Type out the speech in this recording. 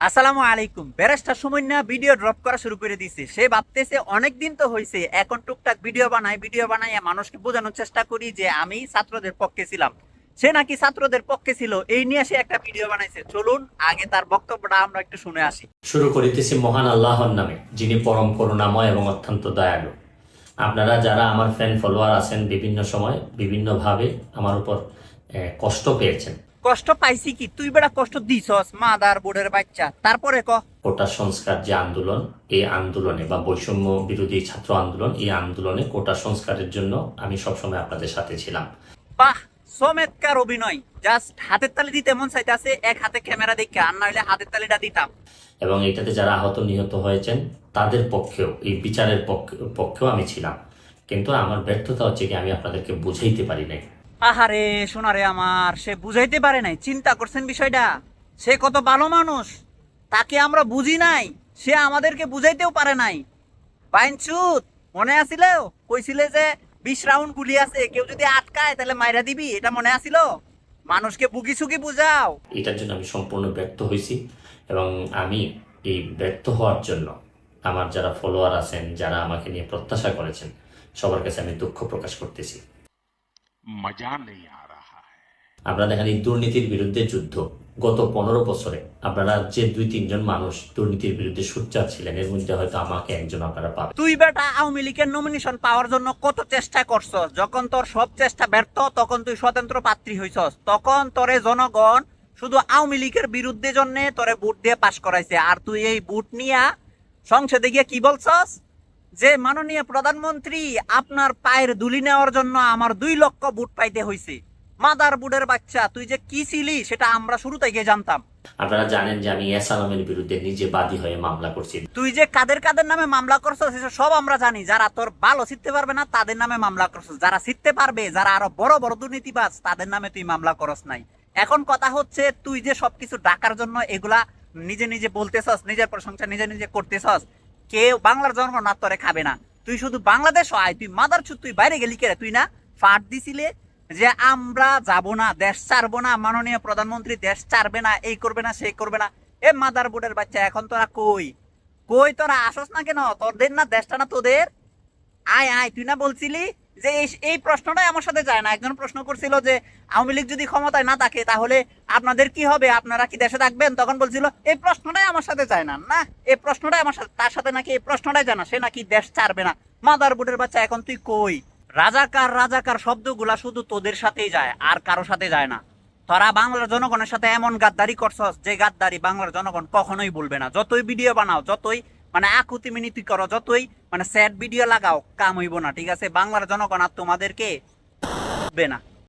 আসসালামু আলাইকুম। ব্যারেস্টার সময় না ভিডিও ড্রপ করা শুরু করে দিছে। সে ভাবতেছে অনেক দিন তো হয়েছে এখন টুকটাক ভিডিও বানাই, ভিডিও বানাইয়া মানুষকে বোঝানোর চেষ্টা করি যে আমি ছাত্রদের পক্ষে ছিলাম। সে নাকি ছাত্রদের পক্ষে ছিল, এই নিয়ে সে একটা ভিডিও বানাইছে। চলুন, আগে তার বক্তব্যটা আমরা একটু শুনে আসি। শুরু করিতেছি মহান আল্লাহর নামে, যিনি পরম করুণাময় এবং অত্যন্ত দয়ালু। আপনারা যারা আমার ফ্যান ফলোয়ার আছেন বিভিন্ন সময়, বিভিন্নভাবে আমার উপর কষ্ট পেয়েছেন। কষ্ট পাইছি কি? তুই বেড়া কষ্ট দিছস মাদার বোর্ডের বাচ্চা। তারপরে ক? কোটা সংস্কার যে আন্দোলন এই আন্দোলনে বা বৈষম্য বিরোধী ছাত্র আন্দোলন এই আন্দোলনে কোটা সংস্কারের জন্য আমি সবসময় আপনাদের সাথে ছিলাম। বাহ চমৎকার অভিনয়। জাস্ট হাতের তালি দিতে মন চাইতেছে এক হাতে ক্যামেরা দেখে আর না হলে হাতের তালিটা দিতাম। এবং এটাতে যারা আহত নিহত হয়েছেন তাদের পক্ষেও এই বিচারের পক্ষে পক্ষেও আমি ছিলাম। কিন্তু আমার ব্যর্থতা হচ্ছে কি আমি আপনাদেরকে বুঝাইতে পারি নাই। আহারে শোনারে আমার, সে বুঝাইতে পারে নাই। চিন্তা করছেন বিষয়টা? সে কত ভালো মানুষ, তাকে আমরা বুঝি নাই, সে আমাদেরকে বুঝাইতেও পারে নাই। বাইনচুত মনে আছিল কইছিলে যে, বিশ রাউন্ড গুলি আছে, কেউ যদি আটকায়, তাহলে মাইরা দিবি, এটা মনে আছিল মানুষকে বুকি সুকি বুঝাও। এটার জন্য আমি সম্পূর্ণ ব্যর্থ হয়েছি এবং আমি এই ব্যর্থ হওয়ার জন্য আমার যারা ফলোয়ার আছেন, যারা আমাকে নিয়ে প্রত্যাশা করেছেন, সবার কাছে আমি দুঃখ প্রকাশ করতেছি। মজা নেই আ রাহা দেখেন এই দুর্নীতির বিরুদ্ধে যুদ্ধ। গত পনেরো বছরে আপনারা যে দুই তিনজন মানুষ দুর্নীতির বিরুদ্ধে সোচ্চার ছিলেন এর মধ্যে হয়তো আমাকে একজন আপনারা পাবেন। তুই বেটা আওয়ামী লীগের নমিনেশন পাওয়ার জন্য কত চেষ্টা করছ যখন তোর সব চেষ্টা ব্যর্থ তখন তুই স্বতন্ত্র পাত্রী হইছস। তখন তোরে জনগণ শুধু আওয়ামী লীগের বিরুদ্ধে জন্য তোরে ভোট দিয়ে পাশ করাইছে। আর তুই এই ভোট নিয়া সংসদে গিয়ে কি বলছস? যে মাননীয় প্রধানমন্ত্রী আপনার পায়ের দুলি নেওয়ার জন্য আমার দুই লক্ষ বুট পাইতে হইছে। মাদার বুডের বাচ্চা তুই যে কি ছিলি সেটা আমরা শুরু থেকে জানতাম। আপনারা জানেন যে আমি এস আলমের বিরুদ্ধে নিজে বাদী হয়ে মামলা করছি। তুই যে কাদের কাদের নামে মামলা করছস সেসব সব আমরা জানি। যারা তোর ভালো শিখতে পারবে না তাদের নামে মামলা করছস। যারা শিখতে পারবে যারা আরও বড় বড় দুর্নীতিবাজ তাদের নামে তুই মামলা করস নাই। এখন কথা হচ্ছে তুই যে সবকিছু ডাকার জন্য এগুলা নিজে নিজে বলতেছস নিজের প্রশংসা নিজে নিজে করতেছস কেউ বাংলার জনগণ না খাবে না। তুই শুধু বাংলাদেশ আয়, তুই মাদার ছুট তুই বাইরে গেলি কেরে? তুই না ফাট দিছিলে যে আমরা যাব না, দেশ ছাড়বো না, মাননীয় প্রধানমন্ত্রী দেশ ছাড়বে না, এই করবে না, সেই করবে না। এ মাদার বোর্ডের বাচ্চা এখন তোরা কই? কই তোরা আসস না কেন? তোদের না দেশটা না তোদের? আয় আয়, তুই না বলছিলি যে এই প্রশ্নটাই আমার সাথে যায় না। একজন প্রশ্ন করছিল যে, আওয়ামী লীগ যদি ক্ষমতায় না থাকে, তাহলে আপনাদের কি হবে? আপনারা কি দেশে থাকবেন? তখন বলছিল, এই প্রশ্নটাই আমার সাথে যায় না না? এই প্রশ্নটাই আমার সাথে তার সাথে নাকি এই প্রশ্নটাই জানা সে নাকি দেশ ছাড়বে না। মাদার বোর্ডের বাচ্চা, এখন তুই কই? রাজাকার রাজাকার শব্দগুলা শুধু তোদের সাথেই যায়, আর কারও সাথে যায় না। তোরা বাংলার জনগণের সাথে এমন গাদ্দারি করছস, যে গাদ্দারি বাংলার জনগণ কখনোই বলবে না। যতই ভিডিও বানাও, যতই মানে আকুতি মিনিতি করো, যতই মানে স্যাড ভিডিও লাগাও, কাম হইব না, ঠিক আছে? বাংলার জনগণ আর তোমাদেরকে না।